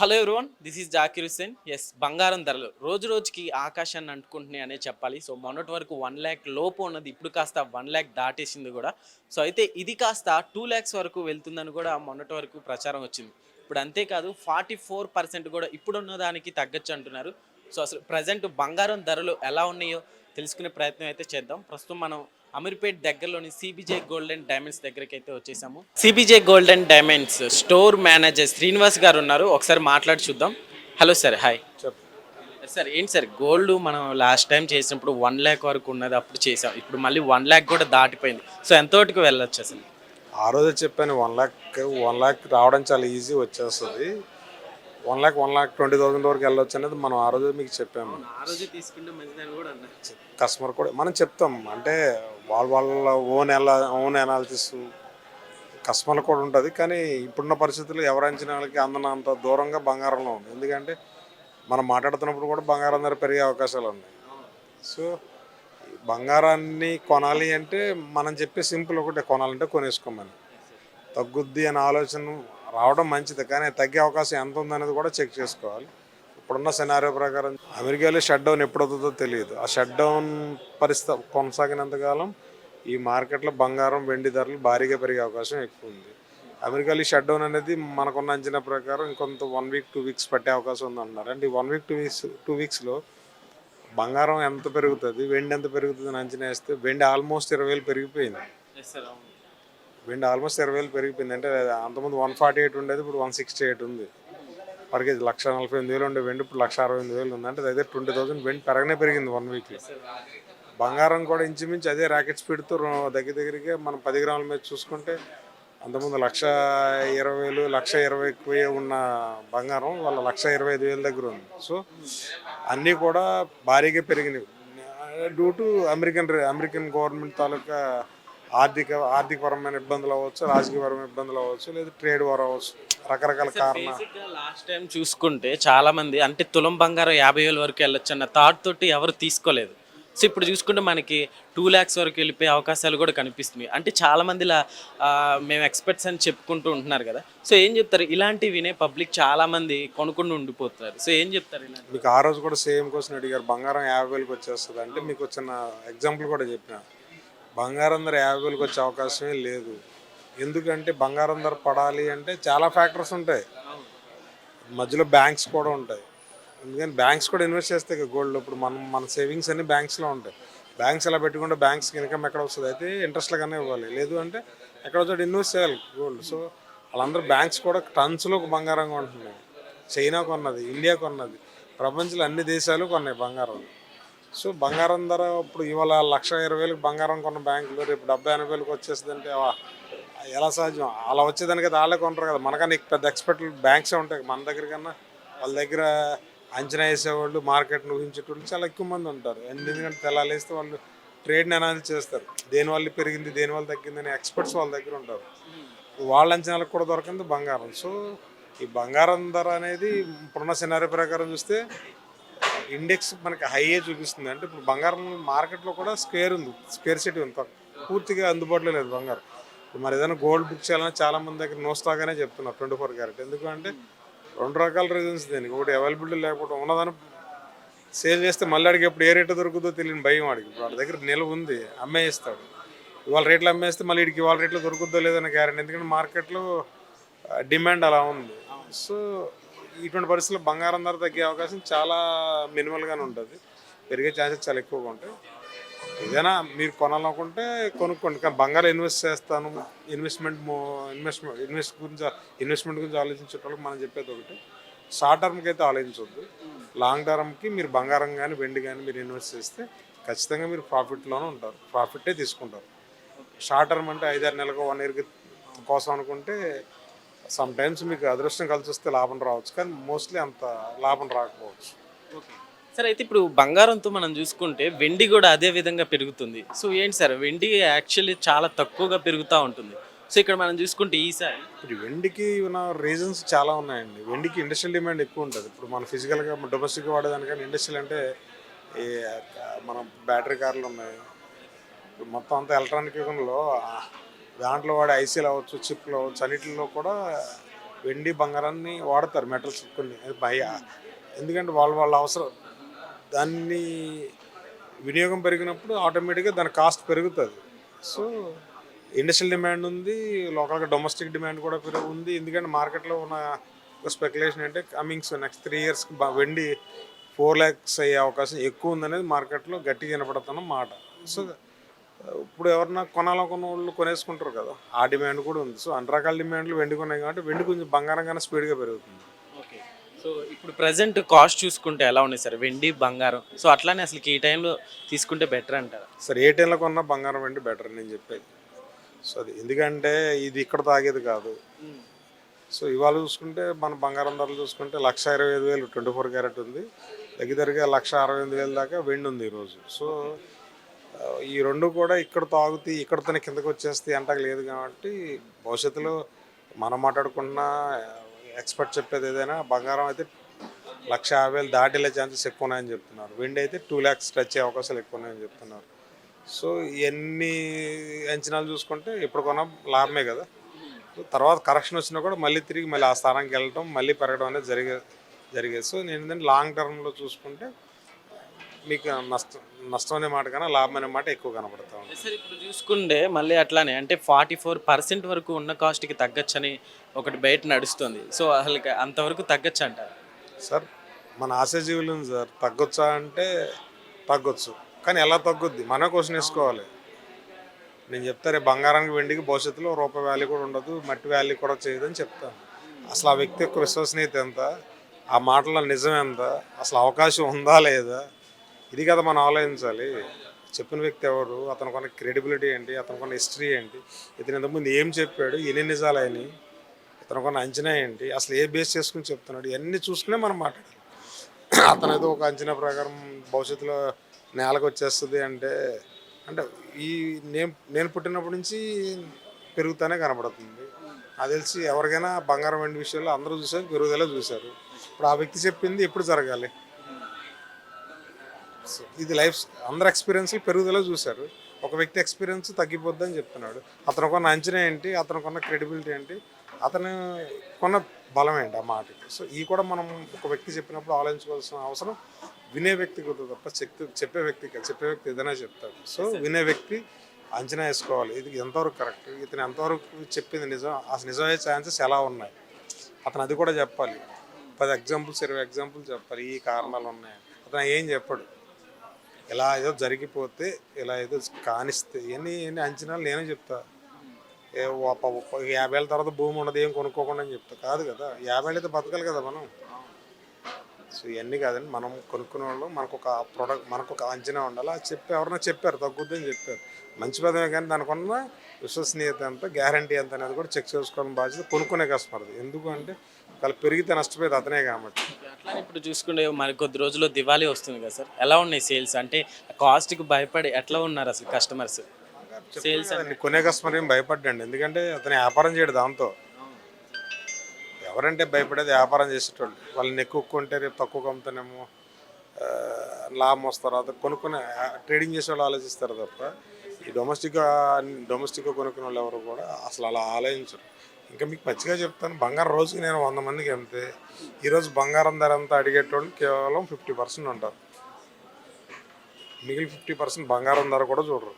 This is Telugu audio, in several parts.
Hello everyone this is Zakir Hussain yes బంగారం ధరలు. రోజు రోజుకి ఆకాశాన్ని అంటుకుంటున్నాయి అనే చెప్పాలి. సో మొన్నటి వరకు వన్ ల్యాక్ లోపు ఉన్నది. ఇప్పుడు కాస్త వన్ ల్యాక్ దాటేసింది కూడా. సో అయితే ఇది కాస్త టూ ల్యాక్స్ వరకు వెళ్తుందని కూడా మొన్నటి వరకు ప్రచారం వచ్చింది. ఇప్పుడు అంతేకాదు ఫార్టీ ఫోర్ పర్సెంట్ కూడా ఇప్పుడున్న దానికి తగ్గచ్చు అంటున్నారు. సో అసలు ప్రజెంట్ బంగారం ధరలు ఎలా ఉన్నాయో తెలుసుకునే ప్రయత్నం అయితే చేద్దాం. ప్రస్తుతం మనం అమీర్పేట్ దగ్గరలోని సిబిజే గోల్డ్ అండ్ డైమండ్స్ దగ్గరికి అయితే వచ్చేసాము. CBJ gold and diamonds store manager Srinivas garu ఉన్నారు. ఒకసారి మాట్లాడి చూద్దాం. హలో సార్ హాయ్ సార్ ఏంటి సార్ గోల్డ్ మనం లాస్ట్ టైం చేసినప్పుడు వన్ ల్యాక్ వరకు ఉన్నది అప్పుడు చేసాం. ఇప్పుడు మళ్ళీ వన్ ల్యాక్ కూడా దాటిపోయింది. సో ఎంతవరకు వెళ్ళొచ్చు అసలు? ఆ రోజే చెప్పాను వన్ ల్యాక్ వన్ ల్యాక్ రావడం చాలా ఈజీ వచ్చేస్తుంది. One lakh one lakh twenty thousand వరకు వెళ్ళొచ్చు అనేది మనం ఆ రోజే మీకు చెప్పాము. కస్టమర్ కూడా మనం చెప్తాం. అంటే వాళ్ళ వాళ్ళ ఓన్ ఎలా ఓన్ అనాలిసిస్ కస్టమర్లు కూడా ఉంటుంది. కానీ ఇప్పుడున్న పరిస్థితుల్లో ఎవరి అంచనాలకి అందనంత దూరంగా బంగారంలో ఉంది. ఎందుకంటే మనం మాట్లాడుతున్నప్పుడు కూడా బంగారం ధర పెరిగే అవకాశాలు ఉన్నాయి. సో బంగారాన్ని కొనాలి అంటే మనం చెప్పే సింపుల్ ఒకటే కొనాలంటే కొనేసుకోమని. తగ్గుద్ది అనే ఆలోచన రావడం మంచిది కానీ తగ్గే అవకాశం ఎంత ఉందనేది కూడా చెక్ చేసుకోవాలి. ఇప్పుడున్న సినారియో ప్రకారం అమెరికాలో షట్ డౌన్ ఎప్పుడవుతుందో తెలియదు. ఆ షట్ డౌన్ పరిస్థితి కొనసాగినంతకాలం ఈ మార్కెట్లో బంగారం వెండి ధరలు భారీగా పెరిగే అవకాశం ఎక్కువ ఉంది. అమెరికాలో ఈ షట్ డౌన్ అనేది మనకున్న అంచనా ప్రకారం ఇంకొంత వన్ వీక్ టూ వీక్స్ పట్టే అవకాశం ఉంది అన్నారు అంటే ఈ one week two weeks two వీక్స్లో బంగారం ఎంత పెరుగుతుంది వెండి ఎంత పెరుగుతుంది అని అంచనా వేస్తే వెండి ఆల్మోస్ట్ ఇరవై వేలు పెరిగిపోయింది. వెండి ఆల్మోస్ట్ ఇరవై వేలు పెరిగిపోయింది. అంటే అంతకుముందు వన్ ఫార్టీ ఎయిట్ ఉండేది ఇప్పుడు వన్ సిక్స్టీ ఎయిట్ ఉంది. పర్ కేజీ లక్ష నలభై ఎనిమిది వేలు ఉండే వెండి ఇప్పుడు లక్ష అరవై ఎనిమిది వేలు ఉంది. అంటే అదే ట్వంటీ థౌసండ్ వెండి పెరగనే పెరిగింది వన్ వీక్లో బంగారం కూడా ఇంచుమించు అదే ర్యాకెట్ స్పీడ్తో దగ్గర దగ్గరికి మనం పది గ్రాముల మీద చూసుకుంటే అంతకుముందు లక్ష ఇరవై వేలు లక్ష ఇరవై ఎక్కువ ఉన్న బంగారం వాళ్ళ లక్ష ఇరవై ఐదు వేల దగ్గర ఉంది. సో అన్నీ కూడా భారీగా పెరిగినవి. Due to American American government తాలూకా ఆర్థిక ఆర్థికపరమైన ఇబ్బందులు అవ్వచ్చు రాజకీయపరమైన ఇబ్బందులు అవ్వచ్చు లేదా ట్రేడ్ వార్ అవ్వచ్చు రకరకాల కారణాలు లాస్ట్ టైం చూసుకుంటే చాలా మంది అంటే తులం బంగారం యాభై వేల వరకు వెళ్ళొచ్చు అన్న థాట్ తోటి ఎవరు తీసుకోలేదు. సో ఇప్పుడు చూసుకుంటే మనకి టూ ల్యాక్స్ వరకు వెళ్ళిపోయే అవకాశాలు కూడా కనిపిస్తున్నాయి. అంటే చాలా మంది ఇలా మేము ఎక్స్పర్ట్స్ అని చెప్పుకుంటూ ఉంటున్నారు కదా. సో ఏం చెప్తారు? ఇలాంటివి వినే పబ్లిక్ చాలా మంది కొనుక్కుంటూ ఉండిపోతున్నారు. సో ఏం చెప్తారు ఇలాంటి మీకు ఆ రోజు కూడా సేమ్ క్వశ్చన్ అడిగారు. బంగారం యాభై వేలకు వచ్చేస్తుంది అంటే మీకు వచ్చిన ఎగ్జాంపుల్ కూడా చెప్పిన. బంగారం ధర యాభైలకు వచ్చే అవకాశమే లేదు. ఎందుకంటే బంగారం ధర పడాలి అంటే చాలా ఫ్యాక్టర్స్ ఉంటాయి. మధ్యలో బ్యాంక్స్ కూడా ఉంటాయి. ఎందుకని బ్యాంక్స్ కూడా ఇన్వెస్ట్ చేస్తాయి గోల్డ్ ఇప్పుడు మనం మన సేవింగ్స్ అన్ని బ్యాంక్స్లో ఉంటాయి. బ్యాంక్స్ అలా పెట్టుకుంటే బ్యాంక్స్కి ఇన్కమ్ ఎక్కడ వస్తుంది? అయితే ఇంట్రెస్ట్లో ఇవ్వాలి. లేదు అంటే ఎక్కడ వచ్చాడు ఇన్వెస్ట్ చేయాలి గోల్డ్ సో వాళ్ళందరూ బ్యాంక్స్ కూడా టన్స్లో బంగారం కొంటున్నాయి చైనా కొన్నది ఇండియా కొన్నది ప్రపంచంలో అన్ని దేశాలు కొన్నాయి బంగారం. సో బంగారం ధర ఇప్పుడు ఇవాళ లక్ష ఇరవై వేలకు బంగారం కొన్న బ్యాంకులు రేపు డెబ్బై ఎనభై వేలకు వచ్చేస్తుందంటే అంటే ఎలా సాధ్యం? అలా వచ్చేదానికి వాళ్ళే కొంటారు కదా. మనకన్నా పెద్ద ఎక్స్పర్ట్ బ్యాంక్సే ఉంటాయి మన దగ్గర కన్నా వాళ్ళ దగ్గర అంచనా వేసేవాళ్ళు మార్కెట్ను ఊహించేటోళ్ళు చాలా ఎక్కువ మంది ఉంటారు. ఎందుకంటే తెల్లాలేస్తే వాళ్ళు ట్రేడ్ని అనాలిసిస్ చేస్తారు. దేనివల్ల పెరిగింది దేనివల్ల తగ్గిందని ఎక్స్పర్ట్స్ వాళ్ళ దగ్గర ఉంటారు. వాళ్ళ అంచనాలకు కూడా దొరకంది బంగారం. సో ఈ బంగారం ధర అనేది ఇప్పుడున్న సినారీ ప్రకారం చూస్తే ఇండెక్స్ మనకి హైయే చూపిస్తుంది. అంటే ఇప్పుడు బంగారం మార్కెట్లో కూడా స్క్వేర్ ఉంది. స్క్వేర్ సిటీ ఉంది. పూర్తిగా అందుబాటులో లేదు బంగారం. మరి ఏదైనా గోల్డ్ బుక్ చేయాలన్నా చాలా మంది దగ్గర నో స్టాక్ అనే చెప్తున్నారు ట్వంటీ ఫోర్ క్యారెట్ ఎందుకంటే రెండు రకాల రీజన్స్ దీనికి. ఒకటి అవైలబిలిటీ లేకపోవడం ఉన్నదాన్ని సేల్ చేస్తే మళ్ళీ అడిగి ఎప్పుడు ఏ రేటు దొరుకుతుందో తెలియని భయం వాడికి ఇప్పుడు వాడి దగ్గర నిల్వ ఉంది అమ్మేస్తాడు. ఇవాళ రేట్లు అమ్మేస్తే మళ్ళీ ఇడికి ఇవాళ రేట్లో దొరుకుద్దో లేదన్న గ్యారెంటీ ఎందుకంటే మార్కెట్లో డిమాండ్ అలా ఉంది. సో ఇటువంటి పరిస్థితుల్లో బంగారం ధర తగ్గే అవకాశం చాలా మినిమల్గానే ఉంటుంది. పెరిగే ఛాన్సెస్ చాలా ఎక్కువగా ఉంటాయి. ఏదైనా మీరు కొనాలనుకుంటే కొనుక్కోండి. కానీ బంగారం ఇన్వెస్ట్ చేస్తాను. ఇన్వెస్ట్మెంట్ ఇన్వెస్ట్మెంట్ ఇన్వెస్ట్ గురించి ఇన్వెస్ట్మెంట్ గురించి ఆలోచించేటప్పుడు మనం చెప్పేది ఒకటి. షార్ట్ టర్మ్కి అయితే ఆలోచించవద్దు లాంగ్ టర్మ్కి మీరు బంగారం కానీ వెండి కానీ మీరు ఇన్వెస్ట్ చేస్తే ఖచ్చితంగా మీరు ప్రాఫిట్లోనే ఉంటారు. ప్రాఫిటే తీసుకుంటారు. షార్ట్ టర్మ్ అంటే ఐదారు నెలలకు వన్ ఇయర్కి కోసం అనుకుంటే సమ్ టైమ్స్ మీకు అదృష్టం కలిసి వస్తే లాభం రావచ్చు కానీ మోస్ట్లీ అంత లాభం రాకపోవచ్చు. సార్ అయితే ఇప్పుడు బంగారంతో మనం చూసుకుంటే వెండి కూడా అదే విధంగా పెరుగుతుంది. సో ఏంటి సార్? వెండి యాక్చువల్లీ చాలా తక్కువగా పెరుగుతూ ఉంటుంది. సో ఇక్కడ మనం చూసుకుంటే ఈసారి ఇప్పుడు వెండికి ఉన్న రీజన్స్ చాలా ఉన్నాయండి. వెండికి ఇండస్ట్రియల్ డిమాండ్ ఎక్కువ ఉంటుంది. ఇప్పుడు మన ఫిజికల్గా డొమెస్టిక్ వాడేదానికన్నా ఇండస్ట్రియల్ అంటే మనం బ్యాటరీ కార్లు ఉన్నాయి. మొత్తం అంతా ఎలక్ట్రానిక్ యుగంలో దాంట్లో వాడే ఐసీలు అవ్వచ్చు చిప్లు అవ్వచ్చు అన్నిటిలో కూడా వెండి బంగారాన్ని వాడతారు మెటల్స్ కొన్ని. భయ. ఎందుకంటే వాళ్ళ వాళ్ళ అవసరం. దాన్ని వినియోగం పెరిగినప్పుడు ఆటోమేటిక్గా దాని కాస్ట్ పెరుగుతుంది. సో ఇండస్ట్రియల్ డిమాండ్ ఉంది లోకల్గా డొమెస్టిక్ డిమాండ్ కూడా పెరుగు ఉంది. ఎందుకంటే మార్కెట్లో ఉన్న స్పెక్యులేషన్ అంటే కమింగ్స్ నెక్స్ట్ త్రీ ఇయర్స్కి వెండి ఫోర్ ల్యాక్స్ అయ్యే అవకాశం ఎక్కువ ఉందనేది మార్కెట్లో గట్టిగా వినపడుతున్న మాట. సో ఇప్పుడు ఎవరన్నా కొనాలనుకున్న వాళ్ళు కొనేసుకుంటారు కదా. ఆ డిమాండ్ కూడా ఉంది. సో అన్ని రకాల డిమాండ్లు వెండి కొన్నాయి కాబట్టి వెండి కొంచెం బంగారం కన్నా స్పీడ్గా పెరుగుతుంది. ఓకే. సో ఇప్పుడు ప్రజెంట్ కాస్ట్ చూసుకుంటే ఎలా ఉన్నాయి సార్? వెండి బంగారం. సో అట్లానే అసలు ఈ టైంలో తీసుకుంటే బెటర్ అంటారా? సరే ఏ టైంలో కొన్నా బంగారం వెండి బెటర్ నేను చెప్పేది. సో అది ఎందుకంటే ఇది ఇక్కడ తాగేది కాదు. సో ఇవాళ చూసుకుంటే మన బంగారం ధరలు చూసుకుంటే లక్ష ఇరవై ఐదు వేలు ట్వంటీ ఫోర్ క్యారెట్ ఉంది. దగ్గరగా లక్ష అరవై ఎనిమిది వేలు దాకా వెండి ఉంది ఈరోజు. సో ఈ రెండు కూడా ఇక్కడ తాగుతాయి ఇక్కడతోనే కిందకి వచ్చేస్తాయి అంటాక లేదు కాబట్టి భవిష్యత్తులో మనం మాట్లాడుకున్న ఎక్స్పర్ట్ చెప్పేది ఏదైనా బంగారం అయితే లక్ష యాభై వేలు దాటిలే ఛాన్సెస్ ఎక్కువ ఉన్నాయని చెప్తున్నారు. వెండి అయితే టూ ల్యాక్స్ టచ్ అయ్యే అవకాశాలు ఎక్కువ ఉన్నాయని చెప్తున్నారు. సో ఇవన్నీ అంచనాలు చూసుకుంటే ఇప్పుడు కొన్న లాభమే కదా. సో తర్వాత కరెక్షన్ వచ్చినా కూడా మళ్ళీ తిరిగి మళ్ళీ ఆ స్థానానికి వెళ్ళటం మళ్ళీ పెరగడం అనేది జరిగే జరిగేది సో నేను ఏంటంటే లాంగ్ టర్మ్లో చూసుకుంటే మీకు నష్టం నష్టం అనే మాట కన్నా లాభం అనే మాట ఎక్కువ కనపడతా ఉంది. సార్ ఇప్పుడు చూసుకుంటే మళ్ళీ అట్లానే అంటే ఫార్టీ ఫోర్ పర్సెంట్ వరకు ఉన్న కాస్ట్కి తగ్గచ్చని ఒకటి బయట నడుస్తుంది. సో అసలు అంతవరకు తగ్గచ్చు అంటారు సార్ మన ఆశాజీవులు ఉంది సార్ తగ్గొచ్చా అంటే తగ్గొచ్చు. కానీ ఎలా తగ్గుద్ది? మనమే క్వశ్చన్ వేసుకోవాలి. నేను చెప్తారే బంగారానికి వెండికి భవిష్యత్తులో రూపాయి వాల్యూ కూడా ఉండదు మట్టి వాల్యూ కూడా చేయదని చెప్తాను అసలు ఆ వ్యక్తి యొక్క విశ్వసనీయత ఎంత? ఆ మాటల నిజం ఎంత? అసలు అవకాశం ఉందా లేదా? ఇది కదా మనం ఆలోచించాలి. చెప్పిన వ్యక్తి ఎవరు? అతను కొన్న క్రెడిబిలిటీ ఏంటి? అతను కొన్న హిస్టరీ ఏంటి? ఇతను ఇంతకుముందు ఏం చెప్పాడు? ఎన్ని నిజాలు అయినాయి కొన్న అంచనా ఏంటి? అసలు ఏ బేస్ చేసుకుని చెప్తున్నాడు? ఇవన్నీ చూసుకునే మనం మాట్లాడాలి. అతను ఏదో ఒక అంచనా ప్రకారం భవిష్యత్తులో నేలకు వచ్చేస్తుంది అంటే అంటే ఈ నేను నేను పుట్టినప్పటి నుంచి పెరుగుతానే కనబడుతుంది. అది తెలిసి ఎవరికైనా బంగారం వెండి విషయంలో అందరూ చూసారు పెరుగుదల చూశారు. ఇప్పుడు ఆ వ్యక్తి చెప్పింది ఎప్పుడు జరగాలి? ఇది లైఫ్ అందరు ఎక్స్పీరియన్స్ పెరుగుదల చూశారు. ఒక వ్యక్తి ఎక్స్పీరియన్స్ తగ్గిపోద్దని చెప్తున్నాడు. అతను కొన్న అంచనా ఏంటి? అతను కొన్న క్రెడిబిలిటీ ఏంటి? అతను కొన్న బలం ఏంటి ఆ మాటకి? సో ఈ కూడా మనం ఒక వ్యక్తి చెప్పినప్పుడు ఆలోచించుకోవాల్సిన అవసరం. వినే వ్యక్తి కుదరదు తప్ప చెప్తే చెప్పే వ్యక్తి కాదు. చెప్పే వ్యక్తి ఏదైనా చెప్తాడు. సో వినే వ్యక్తి అంచనా వేసుకోవాలి. ఇది ఎంతవరకు కరెక్ట్ ఇతను ఎంతవరకు చెప్పింది నిజం? అసలు నిజమయ్యే ఛాన్సెస్ ఎలా ఉన్నాయి? అతను అది కూడా చెప్పాలి. పది ఎగ్జాంపుల్స్ ఇరవై ఎగ్జాంపుల్స్ చెప్పాలి. ఈ కారణాలు ఉన్నాయి. అతను ఏం చెప్పాడు. ఇలా ఏదో జరిగిపోతే ఇలా ఏదో కానిస్తే ఇవన్నీ ఇవన్నీ అంచనాలు నేనే చెప్తా. ఏ యాభై ఏళ్ళ తర్వాత భూమి ఉండదు ఏం కొనుక్కోకుండా అని చెప్తా. కాదు కదా యాభై ఏళ్ళు అయితే బతకాలి కదా మనం. సో ఇవన్నీ కాదండి. మనం కొనుక్కునే వాళ్ళు మనకు ఒక ప్రోడక్ట్ మనకు ఒక అంచనా ఉండాలి. అది చెప్పి ఎవరన్నా చెప్పారు తగ్గుద్దని చెప్పారు. మంచి పదమే కానీ దానికన్న విశ్వసనీయత ఎంత గ్యారంటీ ఎంత అనేది కూడా చెక్ చేసుకోవాలని బాధ్యత కొనుక్కునే కస్టమర్ది ఎందుకు అంటే ఒకవేళ పెరిగితే నష్టపోయేది అతనే కాబట్టి. అట్లానే ఇప్పుడు చూసుకుంటే మరి కొద్ది రోజుల్లో దివాళీ వస్తుంది కదా సార్. ఎలా ఉన్నాయి సేల్స్? అంటే కాస్ట్కి భయపడి ఎట్లా ఉన్నారు అసలు కస్టమర్స్ సేల్స్ కొనే కస్టమర్ ఏం భయపడ్డండి ఎందుకంటే అతను వ్యాపారం చేయడు దాంతో. ఎవరంటే భయపడేది వ్యాపారం చేసేటోళ్ళు. వాళ్ళని ఎక్కువ కొంటే రేపు తక్కువ అమ్ముతానేమో లాభం వస్తారు. అది కొనుక్కునే ట్రేడింగ్ చేసే వాళ్ళు ఆలోచిస్తారు తప్ప ఈ డొమెస్టిక్గా డొమెస్టిక్గా కొనుక్కునే వాళ్ళు ఎవరు కూడా అసలు అలా ఆలోచించరు. ఇంకా మీకు మంచిగా చెప్తాను బంగారం రోజుకి నేను వంద మందికి అమ్మితే ఈరోజు బంగారం ధర అంతా అడిగేటోళ్ళు కేవలం ఫిఫ్టీ పర్సెంట్ ఉంటారు. మిగిలిన ఫిఫ్టీ పర్సెంట్ బంగారం ధర కూడా చూడరు.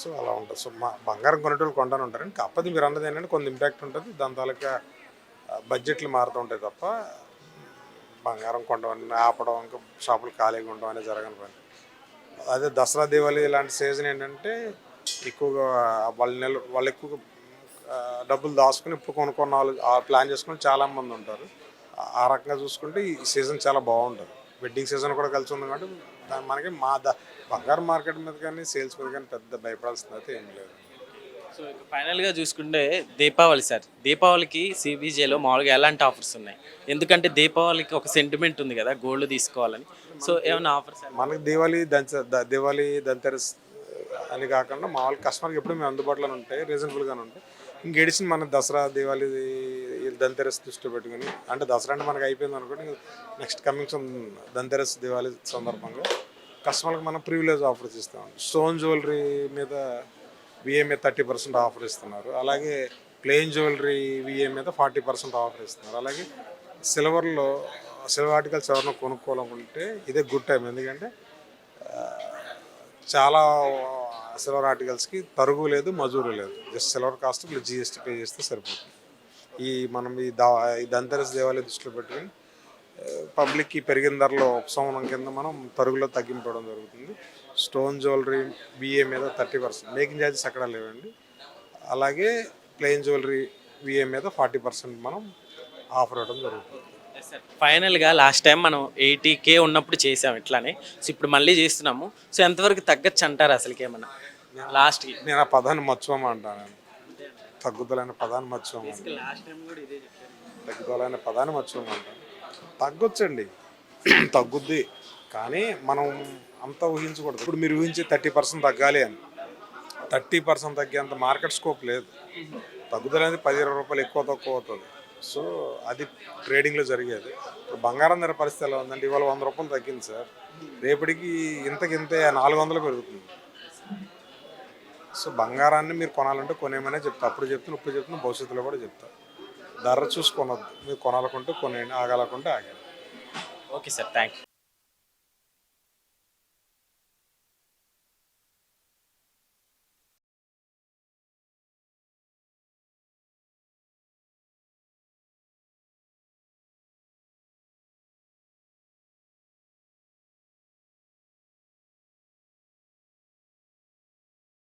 సో అలా ఉంటుంది. సో మా బంగారం కొనేటోళ్ళు కొంటానే ఉంటారు. కాకపోతే మీరు అన్నది ఏంటంటే కొంత ఇంపాక్ట్ ఉంటుంది. దాని తాలూకా బడ్జెట్లు మారుతూ ఉంటాయి తప్ప బంగారం కొనడం ఆపడం ఇంకా షాపులు ఖాళీగా ఉండడం అనేది జరగని పని. అదే దసరా దీవాళి ఇలాంటి సీజన్ ఏంటంటే ఎక్కువగా వాళ్ళ నెల వాళ్ళు ఎక్కువగా డబ్బులు దాచుకుని ఇప్పుడు కొనుక్కున్న వాళ్ళు ఆ ప్లాన్ చేసుకుని చాలా మంది ఉంటారు. ఆ- రకంగా చూసుకుంటే ఈ సీజన్ చాలా బాగుంటుంది. వెడ్డింగ్ సీజన్ కూడా కలిసి ఉంది కాబట్టి దాని మనకి మా ద బంగారు మార్కెట్ మీద కానీ సేల్స్ మీద కానీ పెద్ద భయపడాల్సింది అయితే ఏం లేదు. సో ఇక ఫైనల్గా చూసుకుంటే దీపావళి సార్. దీపావళికి సిబిజేలో మామూలుగా ఎలాంటి ఆఫర్స్ ఉన్నాయి? ఎందుకంటే దీపావళికి ఒక సెంటిమెంట్ ఉంది కదా గోల్డ్ తీసుకోవాలని. సో ఏమైనా ఆఫర్స్ మనకి దివాళీ దంచ ద- దివాళీ దంతెరస్ అని కాకుండా మామూలు కస్టమర్కి ఎప్పుడు మేము అందుబాటులోనే ఉంటాయి రీజనబుల్గానే ఉంటాయి. ఇంక మన దసరా దివాళీ ధన్తెరస్ దృష్టి పెట్టుకుని. అంటే దసరా అంటే మనకి అయిపోయింది అనుకోండి నెక్స్ట్ కమింగ్ దంతెరస్ దివాళీ సందర్భంగా కస్టమర్కి మనం ప్రివిలేజ్ ఆఫర్స్ ఇస్తాం. స్టోన్ జ్యువెలరీ మీద విఏ మీద థర్టీ పర్సెంట్ ఆఫర్ ఇస్తున్నారు. అలాగే ప్లెయిన్ జ్యువెలరీ విఏ మీద ఫార్టీ పర్సెంట్ ఆఫర్ ఇస్తున్నారు. అలాగే సిల్వర్లో సిల్వర్ ఆర్టికల్స్ ఎవరైనా కొనుక్కోవాలనుకుంటే ఇదే గుడ్ టైం ఎందుకంటే చాలా సిల్వర్ ఆర్టికల్స్కి తరుగు లేదు మజూరు లేదు. Just silver cost plus GST pay చేస్తే సరిపోతుంది. ఈ మనం ఈ దా ఈ ధంతరస్ దేవాలయ దృష్టిలో పెట్టుకుని పబ్లిక్కి పెరిగిన ధరలో ఉపశమనం కింద మనం తరుగులో తగ్గింపడం జరుగుతుంది. స్టోన్ జ్యువెలరీ విఏ మీద థర్టీ పర్సెంట్. మేకింగ్ ఛార్జెస్ అక్కడ లేవండి. అలాగే ప్లెయిన్ జ్యువెలరీ విఏ మీద ఫార్టీ పర్సెంట్ మనం ఆఫర్ అవ్వడం జరుగుతుంది. ఫైనల్గా లాస్ట్ టైం మనం ఎయిటీ కే ఉన్నప్పుడు చేసాం ఇట్లానే. సో ఇప్పుడు మళ్ళీ చేస్తున్నాము. సో ఎంతవరకు తగ్గచ్చు అంటారు అసలుకి ఏమన్నా? లాస్ట్కి నేను ఆ పదాన్ని మర్చిపోమా అంటాను. తగ్గుదలైన పదాన్ని మర్చిపోమా లాస్ట్ తగ్గుదలైన పదాన్ని మర్చిపోమంటాను తగ్గొచ్చండి. తగ్గుద్ది. కానీ మనం అంతా ఊహించకూడదు. ఇప్పుడు మీరు ఊహించి థర్టీ పర్సెంట్ తగ్గాలి అని. థర్టీ పర్సెంట్ తగ్గేంత మార్కెట్ స్కోప్ లేదు. తగ్గుదల అనేది పది ఇరవై రూపాయలు ఎక్కువ తక్కువ అవుతుంది. సో అది ట్రేడింగ్లో జరిగేది. ఇప్పుడు బంగారం ధర పరిస్థితి ఎలా ఉందంటే ఇవాళ వంద రూపాయలు తగ్గింది సార్. రేపటికి ఇంతకింతే నాలుగు వందలు పెరుగుతుంది. సో బంగారాన్ని మీరు కొనాలంటే కొనేమనే చెప్తా. అప్పుడు చెప్తున్నా ఇప్పుడు చెప్తున్నా భవిష్యత్తులో కూడా చెప్తా. ధర చూసి కొనొద్దు. మీరు కొనాలనుకుంటే కొనేయండి ఆగాలనుకుంటే ఆగండి. Okay sir thank you